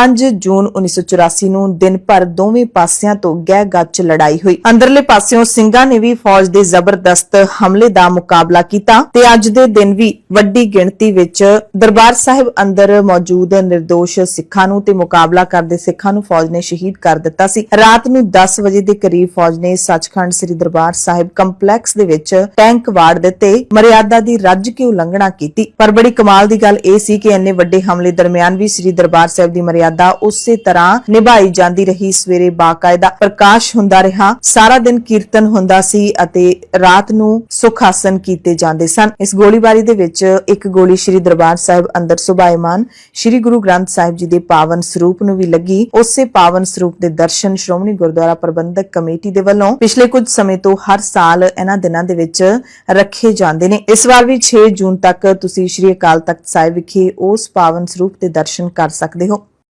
5 ਜੂਨ 1984 ਨੂੰ ਦਿਨ ਭਰ ਦੋਵੇਂ ਪਾਸਿਆਂ ਤੋਂ ਗਹਿ ਗੱਚ ਲੜਾਈ ਹੋਈ। ਅੰਦਰਲੇ ਪਾਸਿਓਂ ਸਿੰਘਾਂ ਨੇ ਵੀ ਫੌਜ ਦੇ ਜ਼ਬਰਦਸਤ ਹਮਲੇ ਦਾ ਮੁਕਾਬਲਾ ਕੀਤਾ ਤੇ ਅੱਜ ਦੇ ਦਿਨ ਵੀ ਵੱਡੀ ਗਿਣਤੀ ਵਿੱਚ ਦਰਬਾਰ ਸਾਹਿਬ ਅੰਦਰ ਮੌਜੂਦ નિર્ਦੋਸ਼ ਸਿੱਖਾਂ ਨੂੰ ਤੇ ਮੁਕਾਬਲਾ ਕਰਦੇ ਸਿੱਖਾਂ ਨੂੰ ਫੌਜ ਨੇ ਸ਼ਹੀਦ ਕਰ ਦਿੱਤਾ ਸੀ। ਰਾਤ ਨੂੰ 10 ਵਜੇ ਦੇ ਕਰੀਬ ਫੌਜ ਨੇ ਸੱਚਖੰਡ ਸ੍ਰੀ ਦਰਬਾਰ ਸਾਹਿਬ ਕੰਪਲੈਕਸ ਦੇ ਵਿੱਚ ਟੈਂਕ ਵਾੜ ਦਿੱਤੇ, ਮਰਿਆਦਾ ਦੀ ਰੱਜ ਕੇ ਉਲੰਘਣਾ ਕੀਤੀ। ਪਰ ਬੜੀ ਕਮਾਲ ਦੀ ਗੱਲ ਇਹ ਸੀ ਕਿ ਇੰਨੇ ਵੱਡੇ ਹਮਲੇ ਦਰਮਿਆਨ ਵੀ ਸ੍ਰੀ ਦਰਬਾਰ ਸਾਹਿਬ ਦੀ ਮਰਿਆਦਾ ਉਸੇ ਤਰ੍ਹਾਂ ਨਿਭਾਈ ਜਾਂਦੀ ਰਹੀ ਸਵੇਰੇ ਬਾਕਾਇਦਾ ਪ੍ਰਕਾਸ਼ ਹੁੰਦਾ ਰਿਹਾ। ਸਾਰਾ ਦਿਨ ਕੀਰਤਨ ਹੁੰਦਾ ਸੀ ਅਤੇ ਰਾਤ ਨੂੰ ਸੁਖ ਆਸਨ ਕੀਤੇ ਜਾਂਦੇ ਸਨ। ਇਸ ਗੋਲੀਬਾਰੀ ਦੇ ਵਿੱਚ ਇੱਕ ਗੋਲੀ ਸ੍ਰੀ ਦਰਬਾਰ ਸਾਹਿਬ ਅੰਦਰ ਸੁਭਾਇਮਾਨ ਸ੍ਰੀ ਗੁਰੂ ਗ੍ਰੰਥ ਸਾਹਿਬ ਜੀ ਦੇ ਪਾਵਨ ਸਰੂਪ ਨੂੰ ਵੀ ਲੱਗੀ। ਉਸੇ ਪਾਵਨ ਸਰੂਪ ਦੇ ਦਰਸ਼ਨ ਸ਼੍ਰੋਮਣੀ ਗੁਰਦੁਆਰਾ ਪ੍ਰਬੰਧਕ ਕਮੇਟੀ ਦੇ ਵੱਲੋਂ ਪਿਛਲੇ ਕੁਝ ਸਮੇਂ ਤੋਂ ਹਰ ਸਾਲ ਇਹਨਾਂ ਦਿਨਾਂ ਦੇ ਵਿੱਚ ਰੱਖੇ ਜਾਂਦੇ ਨੇ। ਇਸ ਵਾਰ ਵੀ 6 ਜੂਨ ਤੱਕ ਤੁਸੀਂ ਸ੍ਰੀ ਅਕਾਲ ਤਖਤ ਸਾਹਿਬ ਵਿਖੇ ਉਸ ਪਾਵਨ ਸਰੂਪ ਦੇ ਦਰਸ਼ਨ ਕਰ ਸਕਦੇ ਹੋ।